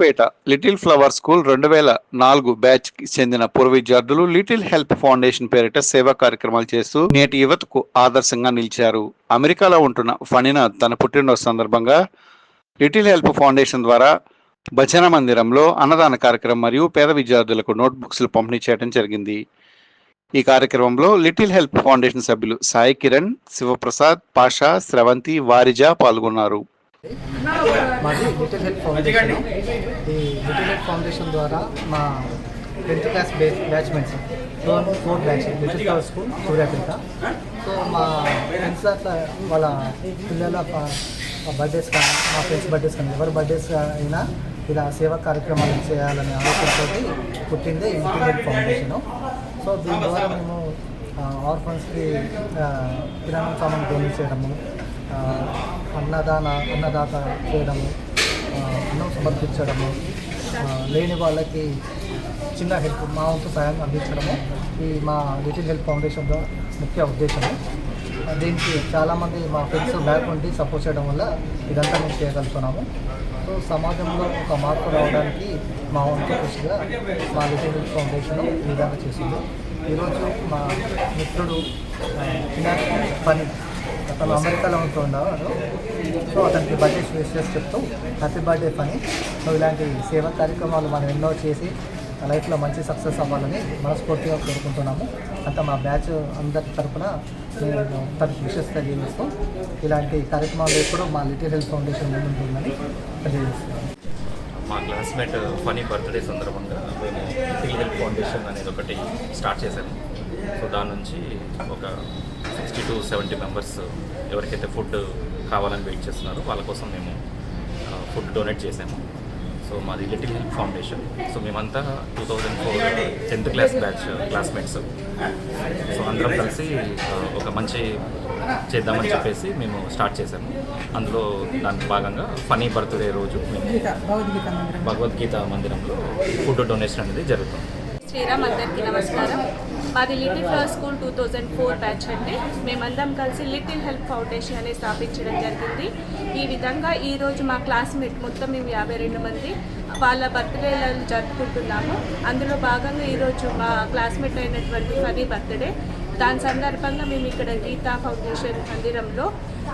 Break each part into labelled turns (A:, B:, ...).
A: పేట little flower school రెండు వేల నాలుగు బ్యాచ్కి చెందిన పూర్వ విద్యార్థులు లిటిల్ హెల్ప్ ఫౌండేషన్ పేరిట సేవా కార్యక్రమాలు చేస్తూ నేటి యువతకు ఆదర్శంగా నిలిచారు. అమెరికాలో ఉంటున్న ఫణిన తన పుట్టినరోజు సందర్భంగా లిటిల్ హెల్ప్ ఫౌండేషన్ ద్వారా భజన మందిరంలో అన్నదాన కార్యక్రమం మరియు పేద విద్యార్థులకు నోట్బుక్స్లు పంపిణీ చేయడం జరిగింది. ఈ కార్యక్రమంలో లిటిల్ హెల్ప్ ఫౌండేషన్ సభ్యులు సాయి కిరణ్ శివప్రసాద్ పాషా స్రవంతి వారిజా పాల్గొన్నారు.
B: మాది లిటిల్ హెల్ప్ ఫౌండేషన్ ఈ లిటిల్ హెల్ప్ ఫౌండేషన్ ద్వారా మా tenth class base batchmates four four batch little cover school Suryapet so మా ఫ్రెండ్స్ అట్లా వాళ్ళ పిల్లల బర్త్డేస్ కానీ మా ఫ్రెండ్స్ బర్త్డేస్ కానీ ఎవరి బర్త్డేస్ అయినా ఇలా సేవా కార్యక్రమాలు చేయాలనే ఆలోచనతో పుట్టిందే లిటిల్ హెల్ప్ ఫౌండేషను సో దీని ద్వారా మేము ఆర్ఫన్స్కి కిరాణం సామాన్ డొనేట్ చేయడము అన్నదాన అన్నదాత చేయడము అన్నం సమర్పించడము లేని వాళ్ళకి చిన్న హెల్ప్ మా వంతు సహాయం అందించడము ఈ మా లిటిల్ హెల్ప్ ఫౌండేషన్ ముఖ్య ఉద్దేశము దీనికి చాలామంది మా ఫ్రెండ్స్ బ్యాక్ ఉండి సపోర్ట్ చేయడం వల్ల ఇదంతా మేము చేయగలుగుతున్నాము. సో సమాజంలో ఒక మార్పు రావడానికి మా వంతు కృషిగా మా లిటిల్ హెల్ప్ ఫౌండేషన్ ఈ విధంగా చేసింది ఈరోజు మా మిత్రుడు పని అతను అమెరికాలో ఉంటున్నాడు సో అతనికి బర్త్డే విషెస్ చెప్తూ హ్యాపీ బర్త్డే పని సో ఇలాంటి సేవా కార్యక్రమాలు మనం ఎన్నో చేసి లైఫ్లో మంచి సక్సెస్ అవ్వాలని మనస్ఫూర్తిగా కోరుకుంటున్నాము. అంత మా బ్యాచ్ అందరి తరపున నేను తనకి విషెస్ తెలియజేస్తూ ఇలాంటి కార్యక్రమాలు ఎప్పుడూ మా లిటిల్ హెల్త్ ఫౌండేషన్ ముందుంటుందని తెలియజేస్తున్నాను.
C: మా క్లాస్మేట్ ఫనీ బర్త్డే సందర్భంగా మేము ఫిల్ హెల్ప్ ఫౌండేషన్ అనేది ఒకటి స్టార్ట్ చేశాము. సో దాని నుంచి ఒక సిక్స్టీ టు సెవెంటీ మెంబర్స్ ఎవరికైతే ఫుడ్ కావాలని వెయిట్ చేస్తున్నారో వాళ్ళ కోసం మేము ఫుడ్ డొనేట్ చేసాము సో మాది లిటిల్ హెల్ప్ ఫౌండేషన్ సో మేమంతా two thousand four tenth class batch classmates so అందరం కలిసి ఆ, ఒక మంచి చేద్దామని చెప్పేసి మేము స్టార్ట్ చేసాము అందులో దానికి భాగంగా ఫనీ బర్త్డే రోజు మేము భగవద్గీత మందిరంలో ఫుడ్ డొనేషన్ అనేది జరుగుతుంది.
D: శ్రీరామ్ అందరికీ నమస్కారం. మాది little flower school two thousand four batch అండి. మేమందరం కలిసి లిటిల్ హెల్ప్ ఫౌండేషన్ అనేది స్థాపించడం జరిగింది. ఈ విధంగా ఈరోజు మా క్లాస్మేట్ మొత్తం మేము యాభై రెండు మంది వాళ్ళ బర్త్డేలను జరుపుకుంటున్నాము. అందులో భాగంగా ఈరోజు మా క్లాస్మేట్ అయినటువంటి ఫనీ బర్త్డే. దాని సందర్భంగా మేము ఇక్కడ గీతా ఫౌండేషన్ మందిరంలో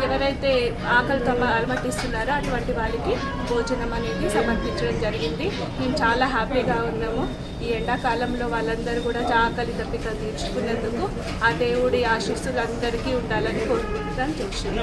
D: ఎవరైతే ఆకలితో అలమటిస్తున్నారో అటువంటి వారికి భోజనం అనేది సమర్పించడం జరిగింది. మేము చాలా హ్యాపీగా ఉన్నాము. ఈ ఎండాకాలంలో వాళ్ళందరూ కూడా ఆకలి దప్పిక తీర్చుకున్నందుకు ఆ దేవుడి ఆశీస్సులు అందరికీ ఉండాలని కోరుకుంటున్నాను. తెలిసింది